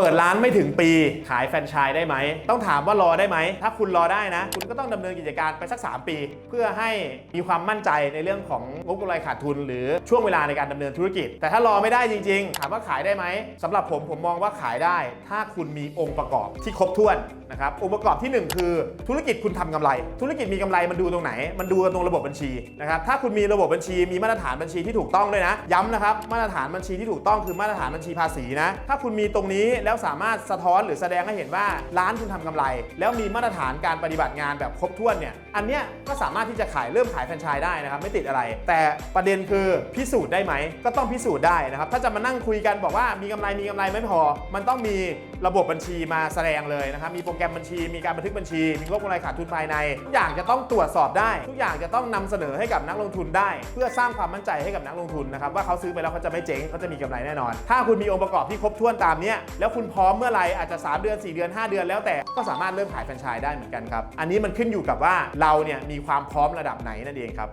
เปิดร้านไม่ถึงปีขายแฟรนไชส์ได้ไหม ต้องถามว่ารอได้ไหม ถ้าคุณรอได้นะ คุณก็ต้องดำเนินกิจการไปสัก 3 ปี เพื่อให้มีความมั่นใจในเรื่องของงบกำไรขาดทุน หรือช่วงเวลาในการดำเนินธุรกิจ แต่ถ้ารอไม่ได้จริง ๆ ถามว่าขายได้ไหมสำหรับผมผมมองว่าขายได้ ถ้าคุณมีองค์ประกอบที่ครบถ้วน นะครับองค์ประกอบที่หนึ่งคือธุรกิจคุณทำกำไร ธุรกิจมีกำไรมันดูตรงไหน มันดูตรงระบบบัญชีนะครับถ้าคุณมีระบบบัญชีมีมาตรฐานบัญชีที่ถูกต้องด้วยนะย้ำนะครับมาตรฐานบัญชีที่ถูกต้องคือมาตรฐานบัญชีภาษีนะถ้าคุณมีตรงนี้แล้วสามารถสะท้อนหรือแสดงให้เห็นว่าร้านคุณทำกำไร แล้วมีมาตรฐานการปฏิบัติงานแบบครบถ้วนเนี่ยอันเนี้ยก็สามารถที่จะขายเริ่มขายแฟรนไชส์ได้นะครับไม่ติดอะไร แต่ประเด็นคือพิสูจน์ได้ไหมก็ต้องพิสูจน์ได้นะครับถ้าจะมานั่งคุยกันบอกว่ามีกำไรมีกำไรไม่พอ มันต้องมี ระบบบัญชีมาแสดงเลยนะครับมีโปรแกรมบัญชีมีการบันทึกบัญชี มีงบกำไรขาดทุนภายในทุกอย่างจะต้องตรวจสอบได้ ทุกอย่างจะต้องนำเสนอให้กับนักลงทุนได้ เพื่อสร้างความมั่นใจให้กับนักลงทุนนะครับว่าเขาซื้อไปแล้วเขาจะไม่เจ๊งเขาจะมีกำไรแน่นอน ถ้าคุณมีองค์ประกอบที่ครบถ้วนตามนี้แล้วคุณพร้อมเมื่อไหร่อาจจะ 3 เดือน 4 เดือน 5 เดือนแล้วแต่ก็สามารถเริ่มขายแฟรนไชส์ได้เหมือนกันครับอันนี้มันขึ้นอยู่กับว่าเราเนี่ยมีความพร้อมระดับไหนนั่นเองครับ